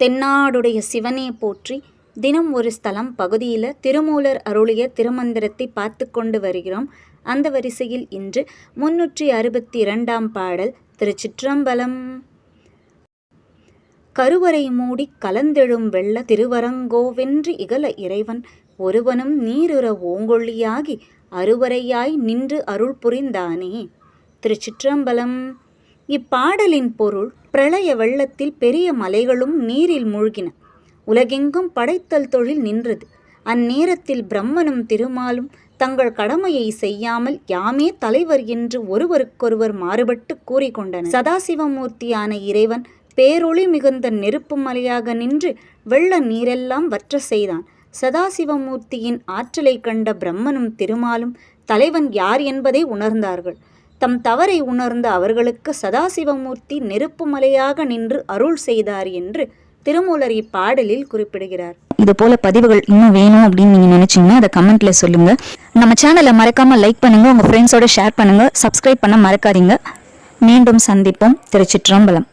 தென்னாடுடைய சிவனே போற்றி தினம் ஒரு ஸ்தலம் பகுதியில் திருமூலர் அருளிய திருமந்திரத்தை பார்த்து கொண்டு வருகிறோம். அந்த வரிசையில் இன்று முன்னூற்றி அறுபத்தி இரண்டாம் பாடல் திருச்சிற்றம்பலம். கருவறை மூடி கலந்தெழும் வெள்ள திருவரங்கோவென்று இகல இறைவன் ஒருவனும் நீருற ஓங்கொள்ளியாகி அருவரையாய் நின்று அருள் புரிந்தானே. திருச்சிற்றம்பலம். இப்பாடலின் பொருள் பிரளய வெள்ளத்தில் பெரிய மலைகளும் நீரில் மூழ்கின. உலகெங்கும் படைத்தல் தொழில் நின்றது. அந்நேரத்தில் பிரம்மனும் திருமாலும் தங்கள் கடமையை செய்யாமல் யாமே தலைவர் என்று ஒருவருக்கொருவர் மாறுபட்டு கூறிக்கொண்டனர். சதாசிவமூர்த்தியான இறைவன் பேரொளி மிகுந்த நெருப்பு மலையாக நின்று வெள்ள நீரெல்லாம் வற்ற செய்தான். சதாசிவமூர்த்தியின் ஆற்றலை கண்ட பிரம்மனும் திருமாலும் தலைவன் யார் என்பதை உணர்ந்தார்கள். தம் தவறை உணர்ந்த அவர்களுக்கு சதாசிவமூர்த்தி நெருப்பு மலையாக நின்று அருள் செய்தார் என்று திருமூலர் இப்பாடலில் குறிப்பிடுகிறார். இது போல பதிவுகள் இன்னும் வேணும் அப்படின்னு நீங்க நினைச்சீங்கன்னா அதை கமெண்ட்ல சொல்லுங்க. நம்ம சேனலை மறக்காம லைக் பண்ணுங்க உங்க ஃப்ரெண்ட்ஸோட ஷேர் பண்ணுங்க சப்ஸ்கிரைப் பண்ண மறக்காதீங்க. மீண்டும் சந்திப்போம். திருச்சிற்றம்பலம்.